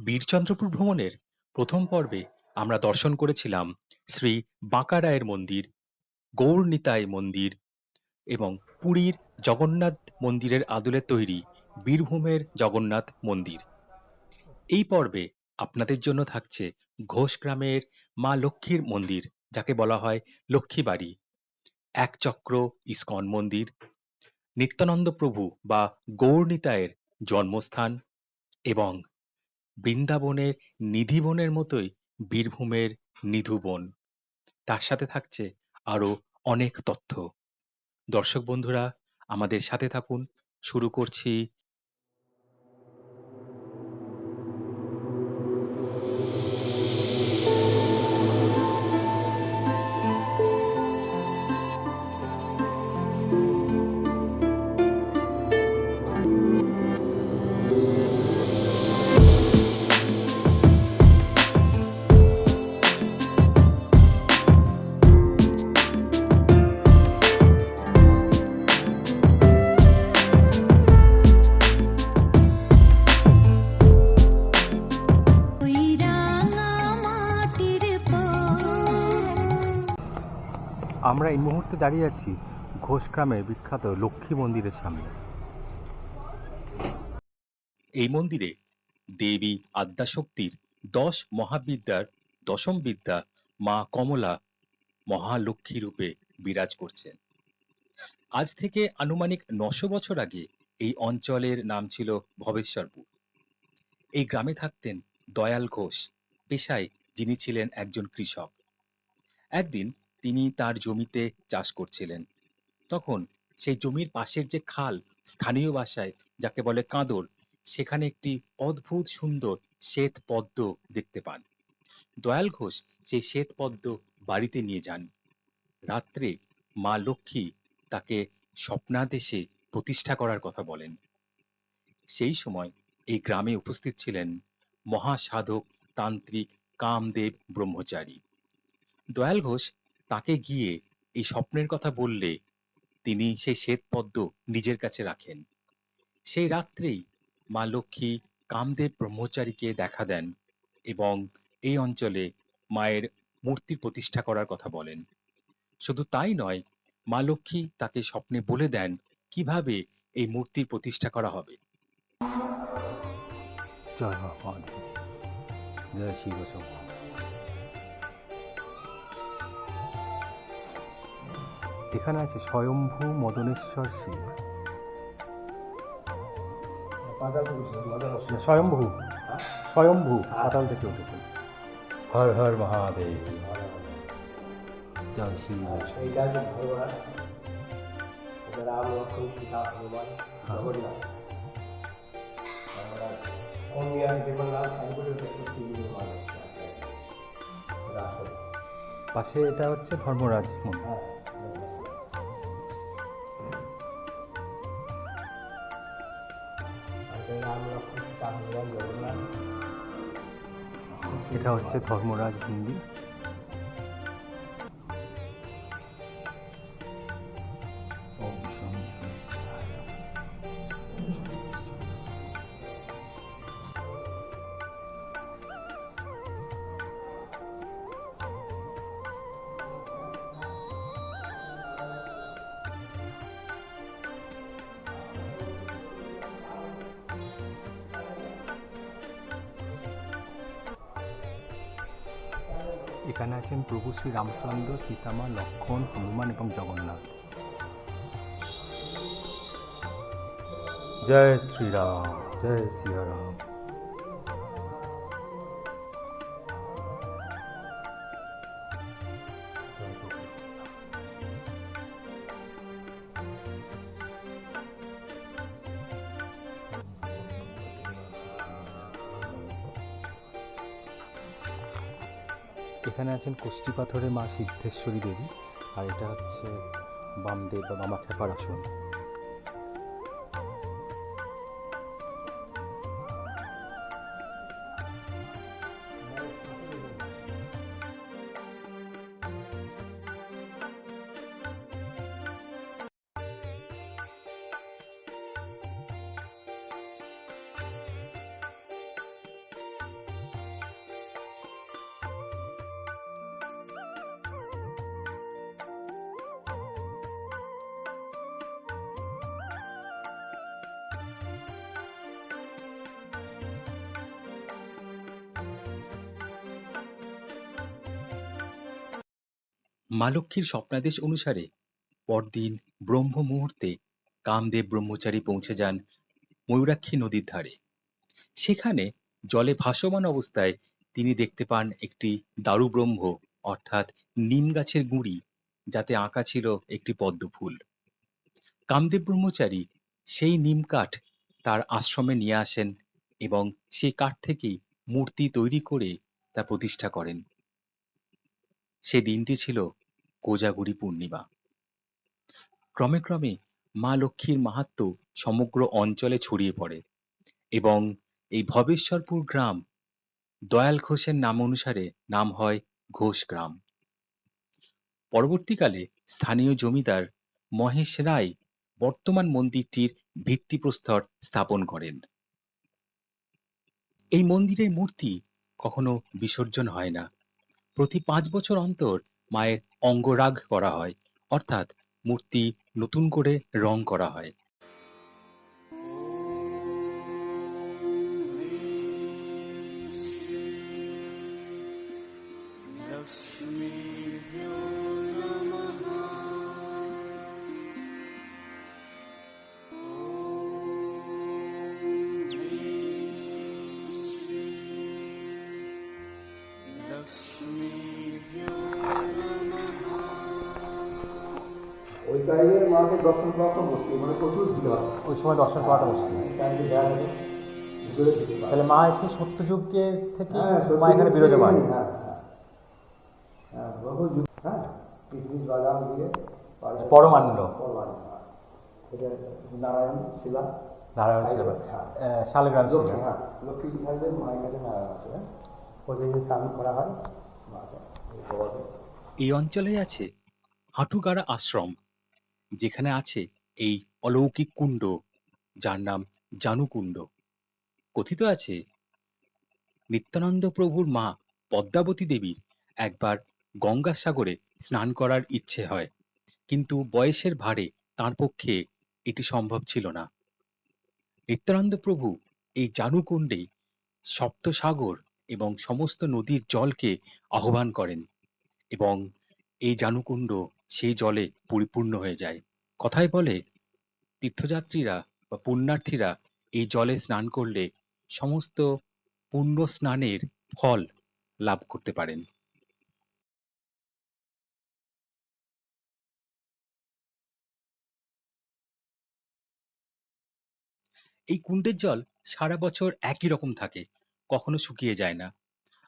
বীরচন্দ্রপুর ভ্রমণের প্রথম পর্বে আমরা দর্শন করেছিলাম শ্রী বাঁকা রায়ের মন্দির, গৌরনিতাই মন্দির এবং পুরীর জগন্নাথ মন্দিরের আদলে তৈরি বীরভূমের জগন্নাথ মন্দির। এই পর্বে আপনাদের জন্য থাকছে ঘোষ গ্রামের মা লক্ষ্মীর মন্দির, যাকে বলা হয় লক্ষ্মী বাড়ি এক চক্র ইস্কন মন্দির, নিত্যানন্দ প্রভু বা গৌরনিতায়ের জন্মস্থান এবং বৃন্দাবনের নিধিবনের মতোই বীরভূমের নিধুবন তার সাথে থাকছে আরও অনেক তথ্য। দর্শক বন্ধুরা, আমাদের সাথে থাকুন। শুরু করছি আমরা এই মুহূর্তে দাঁড়িয়ে আছি ঘোষগ্রামের বিখ্যাত লক্ষ্মী মন্দিরের সামনে। এই মন্দিরে দেবী আদ্যাশক্তির দশ মহাবিদ্যার দশম বিদ্যা মা কমলা মহালক্ষ্মী রূপে বিরাজ করছেন। আজ থেকে আনুমানিক নশো বছর আগে এই অঞ্চলের নাম ছিল ভবেশ্বরপুর। এই গ্রামে থাকতেন দয়াল ঘোষ, পেশায় যিনি ছিলেন একজন কৃষক। একদিন তিনি তার জমিতে চাষ করছিলেন। তখন সেই জমির পাশের যে খাল স্থানীয় ভাষায় যাকে বলে কাঁদর, সেখানে একটি অদ্ভুত সুন্দর শ্বেত পদ্ম দেখতে পান। দয়াল ঘোষ সেই শ্বেত পদ্ম বাড়িতে নিয়ে যান। রাত্রে মা লক্ষ্মী তাকে স্বপ্নাদেশে প্রতিষ্ঠা করার কথা বলেন। সেই সময় এই গ্রামে উপস্থিত ছিলেন মহাসাধক তান্ত্রিক কামদেব ব্রহ্মচারী। দয়াল ঘোষ তাকে গিয়ে এই স্বপ্নের কথা বললে তিনি সেই শ্বেত পদ্ম নিজের কাছে রাখেন। সেই রাত্রেই মা লক্ষ্মী কামদেব ব্রহ্মচারীকে দেখা দেন এবং এই অঞ্চলে মায়ের মূর্তি প্রতিষ্ঠা করার কথা বলেন। শুধু তাই নয়, মা লক্ষ্মী তাকে স্বপ্নে বলে দেন কীভাবে এই মূর্তির প্রতিষ্ঠা করা হবে। জয় ভগবান জয় শিব এখানে আছে স্বয়ম্ভু মদনেশ্বর শিব স্বয়ম্ভু। স্বয়ম্ভু পাতাল থেকে উঠেছেন হর হর মহাদেব। জয় পাশে এটা হচ্ছে ধর্মরাজ মন্দির। এটা হচ্ছে ধর্মরাজ মন্দির এখানে আছেন প্রভু শ্রী রামচন্দ্র সীতামা লক্ষ্মণ হনুমান এবং জগন্নাথ। জয় শ্রীরাম জয় সিয়ারাম এখানে আছেন কুষ্টি পাথরের মা সিদ্ধেশ্বরী দেবী, আর এটা হচ্ছে বামদেব বা মামা খেপার আসন। মা লক্ষ্মীর স্বপ্নাদেশ অনুসারে পরদিন ব্রহ্ম মুহূর্তে কামদেব ব্রহ্মচারী পৌঁছে যান ময়ূরাক্ষী নদীর ধারে। সেখানে জলে ভাসমান অবস্থায় তিনি দেখতে পান একটি দারু ব্রহ্ম, অর্থাৎ নিম গাছের গুঁড়ি, যাতে আঁকা ছিল একটি পদ্ম ফুল। কামদেব ব্রহ্মচারী সেই নিম কাঠ তার আশ্রমে নিয়ে আসেন এবং সেই কাঠ থেকেই মূর্তি তৈরি করে তা প্রতিষ্ঠা করেন। সে দিনটি ছিল কোজাগুড়ি পূর্ণিমা। ক্রমে ক্রমে মা লক্ষ্মীর মাহাত্ম্য সমগ্র অঞ্চলে ছড়িয়ে পড়ে এবং এই ভবেশ্বরপুর গ্রাম দয়াল ঘোষের নাম অনুসারে নাম হয় ঘোষ গ্রাম। পরবর্তীকালে স্থানীয় জমিদার মহেশ রায় বর্তমান মন্দিরটির ভিত্তিপ্রস্তর স্থাপন করেন। এই মন্দিরের মূর্তি কখনো বিসর্জন হয় না। প্রতি পাঁচ বছর অন্তর মায়ের অঙ্গরাগ করা হয় অর্থাৎ মূর্তি নতুন করে রং করা হয়। মাকে দর্শন মুশকিল মানে প্রচুর ভিড় হয়। ওই সময় দর্শন করাটা মুশকিল তাহলে মা এসে সত্যযুগকে থেকে হ্যাঁ মা এখানে বিরাজমান হ্যাঁ হ্যাঁ। হ্যাঁ বহু যুগ হ্যাঁ কিশমিশ বাদাম দিয়ে হ্যাঁ। এটা নারায়ণ শিলা। নারায়ণ সেবা হ্যাঁ শালগ্রাম হ্যাঁ লক্ষ্মী থাকলে মায়ের কাছে নারায়ণ আছে হ্যাঁ। ওদের যে স্নান করা হয় এই অঞ্চলে আছে হাঁটুগাড়া আশ্রম। যেখানে আছে এই অলৌকিক কুণ্ড, যার নাম জানুকুণ্ড। কথিত আছে, নিত্যানন্দ প্রভুর মা পদ্মাবতী দেবীর একবার গঙ্গাসাগরে স্নান করার ইচ্ছে হয়, কিন্তু বয়সের ভারে তার পক্ষে এটি সম্ভব ছিল না। নিত্যানন্দ প্রভু এই জানুকুণ্ডে সপ্তসাগর এবং সমস্ত নদীর জলকে আহ্বান করেন এবং এই জানুকুণ্ড সেই জলে পরিপূর্ণ হয়ে যায়। কথায় বলে, তীর্থযাত্রীরা বা পুণ্যার্থীরা এই জলে স্নান করলে সমস্ত পুণ্য স্নানের ফল লাভ করতে পারেন। এই কুণ্ডের জল সারা বছর একই রকম থাকে, কখনো শুকিয়ে যায় না।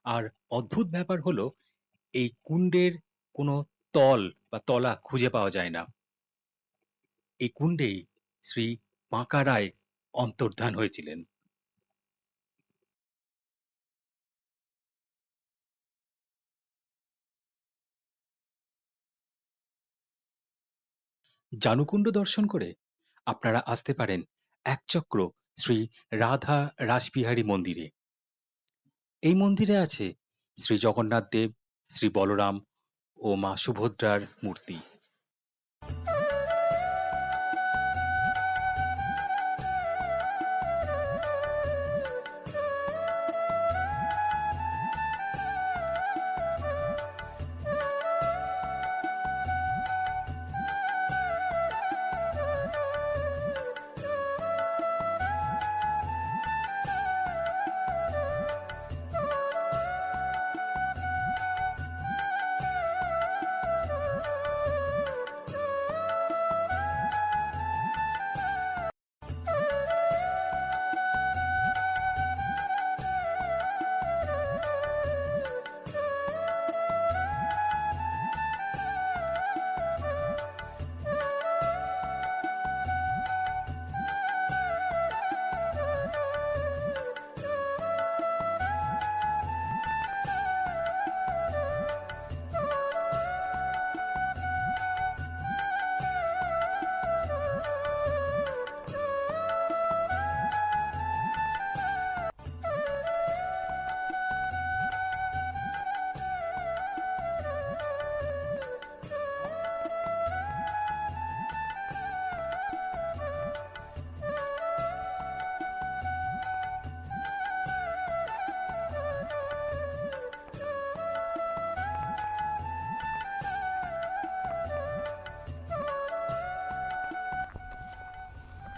আর অদ্ভুত ব্যাপার হলো, এই কুণ্ডের কোনো তল বা তলা খুঁজে পাওয়া যায় না। এই কুণ্ডেই শ্রী বাঁকা রায় অন্তর্ধান হয়েছিলেন। জানুকুণ্ড দর্শন করে আপনারা আসতে পারেন একচক্র শ্রী রাধা রাসবিহারী মন্দিরে। এই মন্দিরে আছে শ্রী জগন্নাথ দেব, শ্রী বলরাম ও মা সুভদ্রার মূর্তি।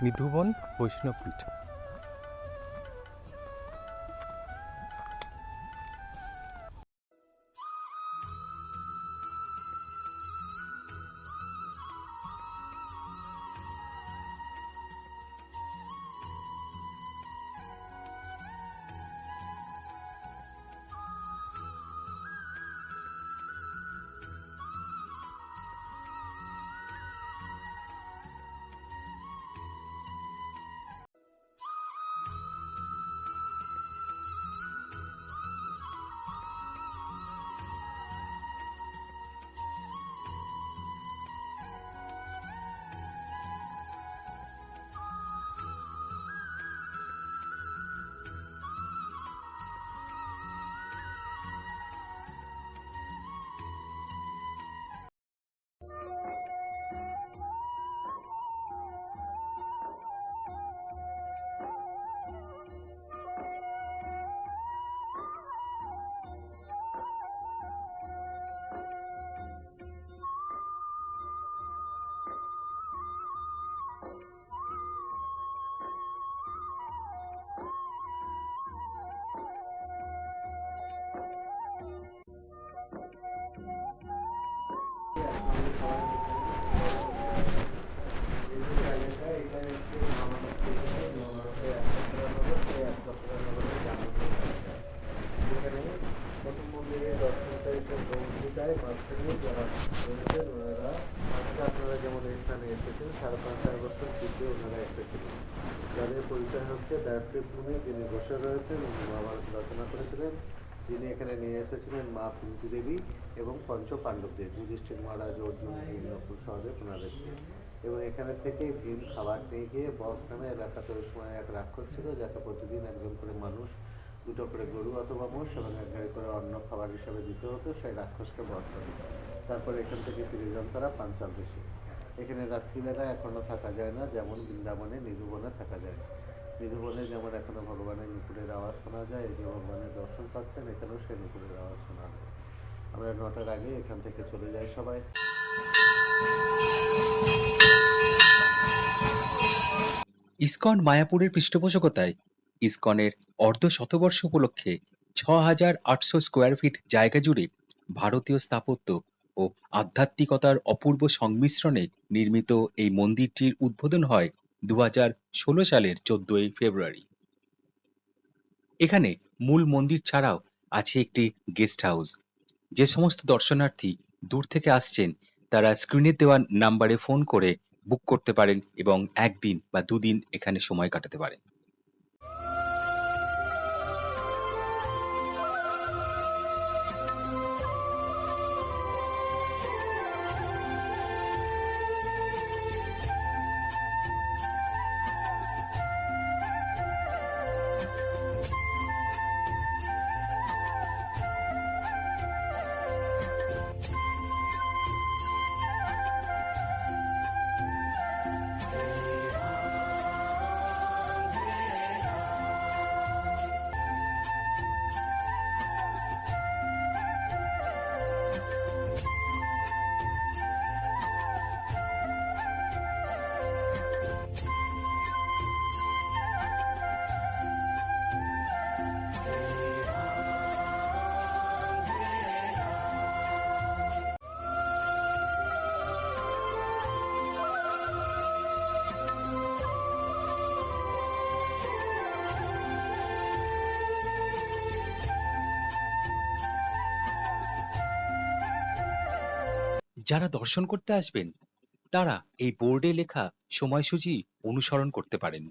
নিধুবন বৈষ্ণবপীঠ। আপনারা যেমন স্থানে এসেছেন সাড়ে পাঁচ হাজার বছর পূর্বে ওনারা এসেছিলেন যাদের পরিচয় হচ্ছে দায়ত্রী ভূমি যিনি বসে রয়েছেন বাবা রচনা করেছিলেন যিনি এখানে নিয়ে এসেছিলেন মা কুন্তি এবং পঞ্চ পাণ্ডবদের যুধিষ্ঠির মহারাজ অর্জুন নকুল সহদেব ওনাদেরকে এবং এখানে থেকেই ভীম খাবার নিয়ে গিয়ে বস নামে এলাকাতে ওই সময় এক রাক্ষস ছিল, যাকে প্রতিদিন একজন করে মানুষ, দুটো করে গরু অথবা মোষ এবং এক গাড়ি করে অন্য খাবার হিসাবে দিতে হতো সেই রাক্ষসকে করে তারপরে এখান থেকে ফিরে যান তারা পাঞ্চাল দেশে। এখানে রাত্রিবেলা এখনও থাকা যায় না, যেমন বৃন্দাবনে নিধুবনে থাকা যায় নিধুবনে যেমন এখনও ভগবানের নুপুরের আওয়াজ শোনা যায়, যে ভগবানের দর্শন পাচ্ছেন, এখানেও সেই নুপুরের আওয়াজ শোনা যায়। আমরা নটার আগে এখান থেকে চলে যাই সবাই। ইসকন মায়াপুরের পৃষ্ঠপোষকতায় ইসকনের অর্ধ শতবর্ষ উপলক্ষে ছ হাজার আটশো স্কোয়ার ফিট জায়গা জুড়ে ভারতীয় স্থাপত্য ও আধ্যাত্মিকতার অপূর্ব সংমিশ্রণে নির্মিত এই মন্দিরটির উদ্বোধন হয় দু ষোলো সালের চোদ্দই ফেব্রুয়ারি। এখানে মূল মন্দির ছাড়াও আছে একটি গেস্ট হাউস। যে সমস্ত দর্শনার্থী দূর থেকে আসছেন, তারা স্ক্রিনে দেওয়া নাম্বারে ফোন করে বুক করতে পারেন এবং একদিন বা দুদিন এখানে সময় কাটাতে পারেন। যারা দর্শন করতে আসবেন তারা এই বোর্ডে লেখা সময়সূচি অনুসরণ করতে পারেন।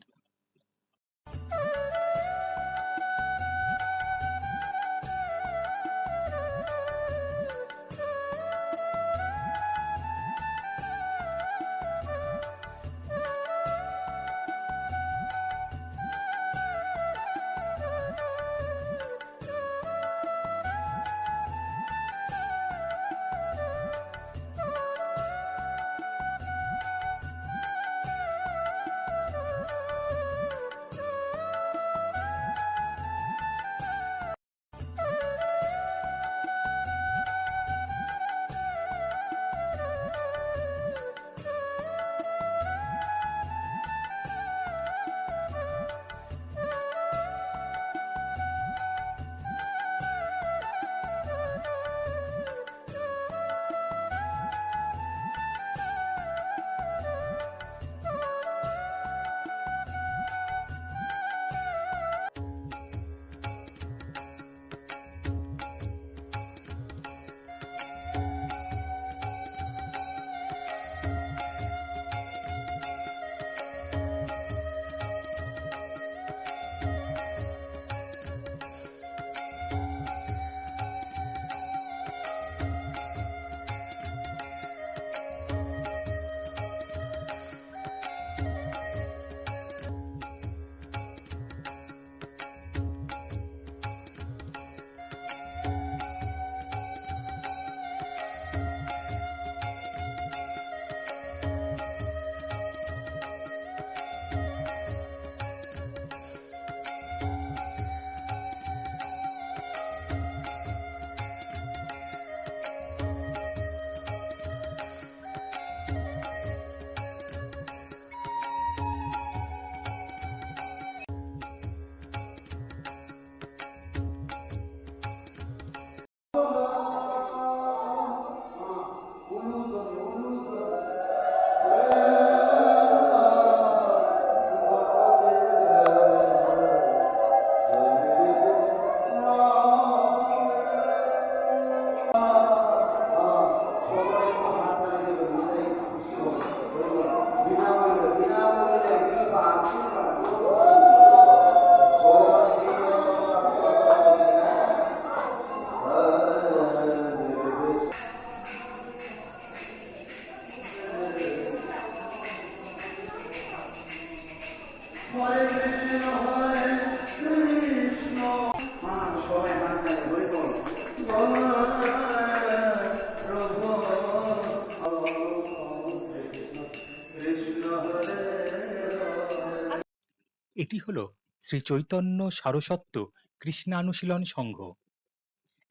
এটি হলো শ্রী চৈতন্য সারস্বত্ব কৃষ্ণানুশীলন সংঘ।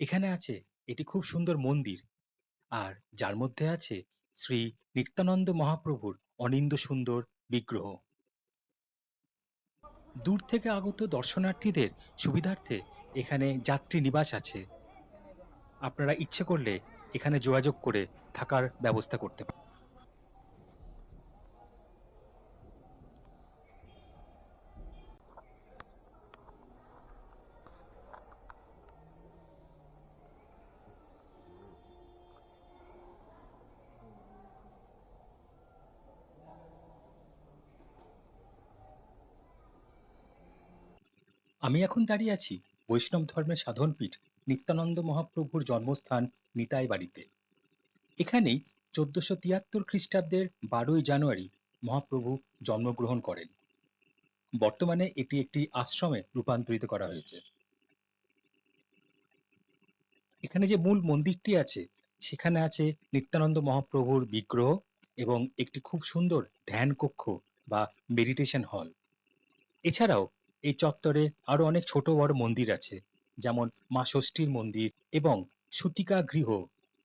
এখানে আছে এটি খুব সুন্দর মন্দির। আর যার মধ্যে আছে শ্রী নিত্যানন্দ মহাপ্রভুর অনিন্দ সুন্দর বিগ্রহ। দূর থেকে আগত দর্শনার্থীদের সুবিধার্থে এখানে যাত্রী নিবাস আছে। আপনারা ইচ্ছে করলে এখানে যোগাযোগ করে থাকার ব্যবস্থা করতে পারেন। আমি এখন দাঁড়িয়ে আছি বৈষ্ণব ধর্মের সাধনপীঠ নিত্যানন্দ মহাপ্রভুর জন্মস্থান নিতাই বাড়িতে। এখানেই চোদ্দশো তিয়াত্তর খ্রিস্টাব্দের বারোই জানুয়ারি মহাপ্রভু জন্মগ্রহণ করেন। বর্তমানে এটি একটি আশ্রমে রূপান্তরিত করা হয়েছে। এখানে যে মূল মন্দিরটি আছে, সেখানে আছে নিত্যানন্দ মহাপ্রভুর বিগ্রহ এবং একটি খুব সুন্দর ধ্যান কক্ষ বা মেডিটেশন হল। এছাড়াও এই চত্বরে আরও অনেক ছোট বড় মন্দির আছে, যেমন মা ষষ্ঠীর মন্দির এবং সুতিকা গৃহ,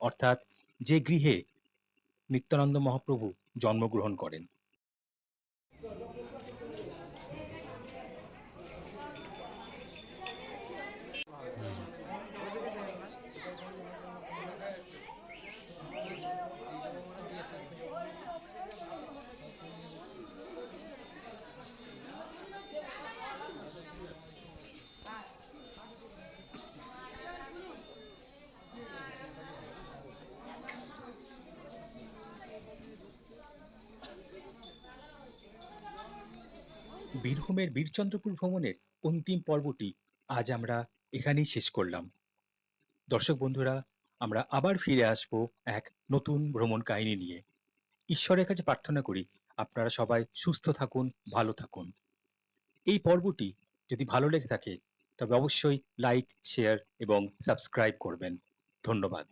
অর্থাৎ যে গৃহে নিত্যানন্দ মহাপ্রভু জন্মগ্রহণ করেন। বীরভূমের বীরচন্দ্রপুর ভ্রমণের অন্তিম পর্বটি আজ আমরা এখানেই শেষ করলাম। দর্শক বন্ধুরা, আমরা আবার ফিরে আসব এক নতুন ভ্রমণ কাহিনী নিয়ে। ঈশ্বরের কাছে প্রার্থনা করি, আপনারা সবাই সুস্থ থাকুন, ভালো থাকুন। এই পর্বটি যদি ভালো লেগে থাকে, তবে অবশ্যই লাইক, শেয়ার এবং সাবস্ক্রাইব করবেন। ধন্যবাদ।